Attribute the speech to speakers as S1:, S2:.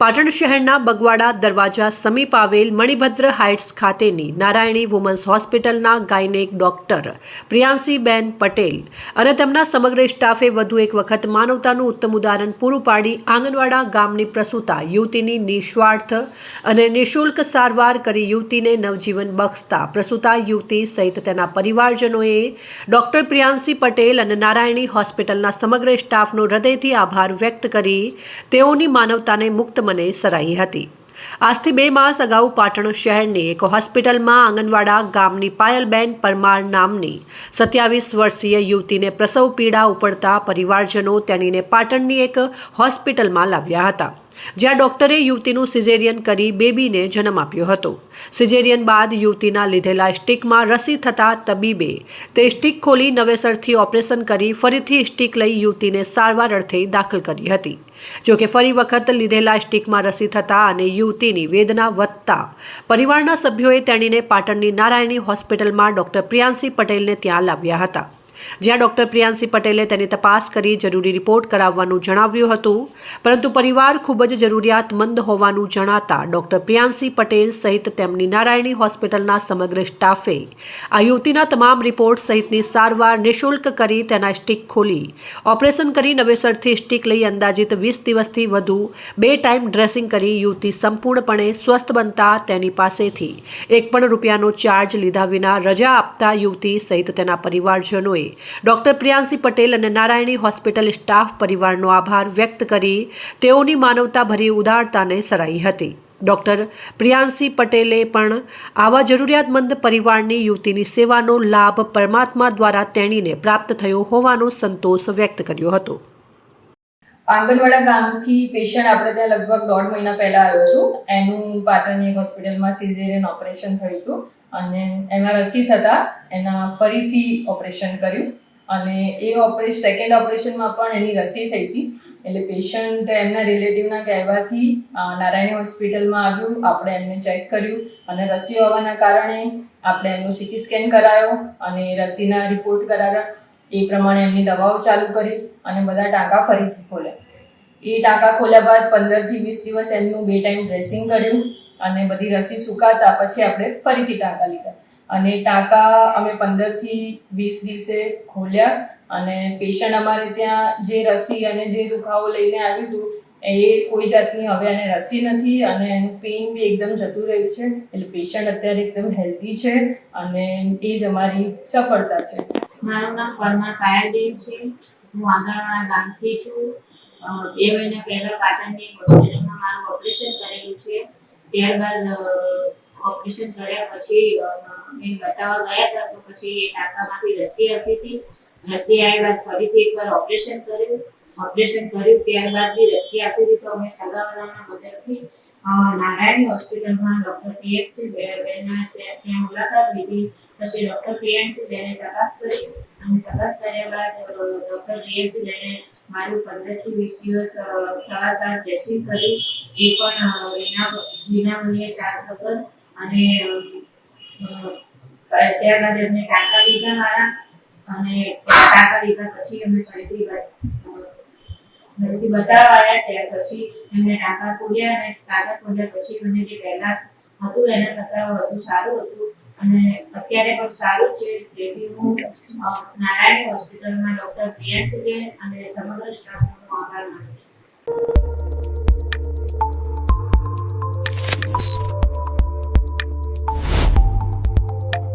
S1: પાટણ શહેરના બગવાડા દરવાજા સમીપ આવેલ મણિભદ્ર હાઇટ્સ ખાતેની નારાયણી વુમન્સ હોસ્પિટલના ગાયનેક ડોક્ટર પ્રિયાંશીબેન પટેલ અને તેમના સમગ્ર સ્ટાફે વધુ એક વખત માનવતાનું ઉત્તમ ઉદાહરણ પૂરું પાડી આંગણવાડા ગામની પ્રસૂતા યુવતીની નિસ્વાર્થ અને નિઃશુલ્ક સારવાર કરી યુવતીને નવજીવન બક્ષતા. પ્રસૂતા યુવતી સહિત તેના પરિવારજનોએ ડોક્ટર પ્રિયાંશી પટેલ અને નારાયણી હોસ્પિટલના સમગ્ર સ્ટાફનો હૃદયથી આભાર વ્યક્ત કરી તેઓની માનવતાને મુક્ત મને સરાઈ હતી. આજથી બે માસ અગાઉ પાટણ શહેરની એક હોસ્પિટલમાં આંગણવાડા ગામની પાયલબેન પરમાર નામની સત્યાવીસ વર્ષીય યુવતીને પ્રસવ પીડા ઉપડતા પરિવારજનો તેણીને પાટણની એક હોસ્પિટલમાં લાવ્યા હતા. જ્યાં ડોક્ટરે યુવતીનું સિઝેરિયન કરી બેબીને જન્મ આપ્યો હતો. સિઝેરિયન બાદ યુવતીના લીધેલા સ્ટીકમાં રસી થતાં તબીબે તે સ્ટીક ખોલી નવેસરથી ઓપરેશન કરી ફરીથી સ્ટીક લઈ યુવતીને સારવાર અર્થે દાખલ કરી હતી. જો કે ફરી વખત લીધેલા સ્ટીકમાં રસી થતાં અને યુવતીની વેદના વધતા પરિવારના સભ્યોએ તેણીને પાટણની નારાયણી હોસ્પિટલમાં ડોક્ટર પ્રિયાંશી પટેલને ત્યાં લાવ્યા હતા. જ્યાં ડોક્ટર પ્રિયાંશી પટેલે તેની તપાસ કરી જરૂરી રિપોર્ટ કરાવવાનું જણાવ્યું હતું. પરંતુ પરિવાર ખૂબ જ જરૂરિયાતમંદ હોવાનું જણાતા ડોક્ટર પ્રિયાંશી પટેલ સહિત તેમની નારાયણી હોસ્પિટલના સમગ્ર સ્ટાફે આ યુવતીના તમામ રિપોર્ટ સહિતની સારવાર નિઃશુલ્ક કરી તેના સ્ટીક ખોલી. ઓપરેશન કરી નવેસરથી સ્ટીક લઈ અંદાજિત વીસ દિવસથી વધુ બે ટાઈમ ડ્રેસિંગ કરી યુવતી સંપૂર્ણપણે સ્વસ્થ બનતા તેની પાસેથી એક પણ રૂપિયાનો ચાર્જ લીધા વિના રજા આપતા યુવતી સહિત તેના પરિવારજનોએ ડોક્ટર પ્રિયાંશી પટેલ અને નારાયણી હોસ્પિટલ સ્ટાફ પરિવારનો આભાર વ્યક્ત કરી તેઓની માનવતાભરી ઉદારતાને સરાહી હતી. ડોક્ટર પ્રિયાંશી પટેલે પણ આવા જરૂરિયાતમંદ પરિવારની યુવતીની સેવાનો લાભ પરમાત્મા દ્વારા તેણીને પ્રાપ્ત થયો હોવાનો સંતોષ વ્યક્ત કર્યો હતો.
S2: આંગણવાડા ગામથી પેશન્ટ આપણે ત્યાં લગભગ દોઢ મહિના પહેલા આવ્યો હતો એનું પાટણની હોસ્પિટલમાં સિઝેરિયન ઓપરેશન થયું હતું. અને એમાં રસી થતા એના ફરીથી ઓપરેશન કર્યું. અને એ ઓપરેશન સેકન્ડ ઓપરેશનમાં પણ એની રસી થઈ હતી. એટલે પેશન્ટ એમના રિલેટિવના કહેવાથી નારાયણ હોસ્પિટલમાં આવ્યું, આપણે એમને ચેક કર્યું અને રસી હોવાના કારણે આપણે એમનું સીટી સ્કેન કરાયો અને રસીના રિપોર્ટ કરાવ્યા. એ પ્રમાણે એમની દવાઓ ચાલુ કરી અને બધા ટાંકા ફરીથી ખોલ્યા. એ ટાંકા ખોલ્યા બાદ પંદરથી વીસ દિવસ એમનું બે ટાઈમ ડ્રેસિંગ કર્યું. અને બધી રસી સુકાતા પછી આપણે ફરીથી ટાંકા લીધા. અને ટાંકા અમે પંદરથી વીસ દિવસે ખોલ્યા અને પેશન્ટ અમારે ત્યાં જે રસી અને જે દુખાવો લઈને આવ્યું હતું, એ કોઈ જાતની હવે એને રસી નથી અને એનું પેઇન બી એકદમ જતું રહ્યું છે. એટલે પેશન્ટ અત્યારે એકદમ હેલ્ધી છે અને એ જ અમારી સફળતા છે.
S3: મારું નામ પરમાર પાયલબેન છે. હું આંગણવાડા ગામથી છું. બે મહિના પહેલા પાટણની હોસ્પિટલમાં મારું ઓપરેશન કરેલું છે. ત્યારબાદ ઓપરેશન કર્યા પછી મેં બતાવવા ગયા હતા તો પછી ટાંકામાંથી રસી આપી હતી. રસી આવ્યા બાદ ફરીથી એકવાર ઓપરેશન કર્યું. ઓપરેશન કર્યું, ત્યારબાદ બી રસી આપી હતી તો અમે સગાવાલાના મદદથી નારાયણી હોસ્પિટલમાં ડૉક્ટર પીએચસી બેના ત્યાં મુલાકાત લીધી. પછી ડૉક્ટર પ્રિયાંશી બેને તપાસ કરી. અને તપાસ કર્યા બાદ ડૉક્ટર પ્રિયાંશી બેને મારું પંદરથી વીસ દિવસ સવા સાત ડ્રેસિંગ કર્યું એ પણ વિના મૂલ્યે ચાર વગર અને ત્યારબાદ એમને ટાંકા લીધા મારા અને ટાંકા લીધા પછી એમને ફરીથી ફરીથી બતાવવા આવ્યા ત્યાર પછી એમને ટાંકા ખોલ્યા અને ટાંકા ખોલ્યા પછી મને જે પહેલા હતું એના કરતાં વધુ સારું હતું. અને અત્યારે પણ સારું છે, તેથી હું નારાયણ હોસ્પિટલમાં ડૉક્ટર પ્રિયાંશીબેન અને સમગ્ર સ્ટાફનો આભાર માનું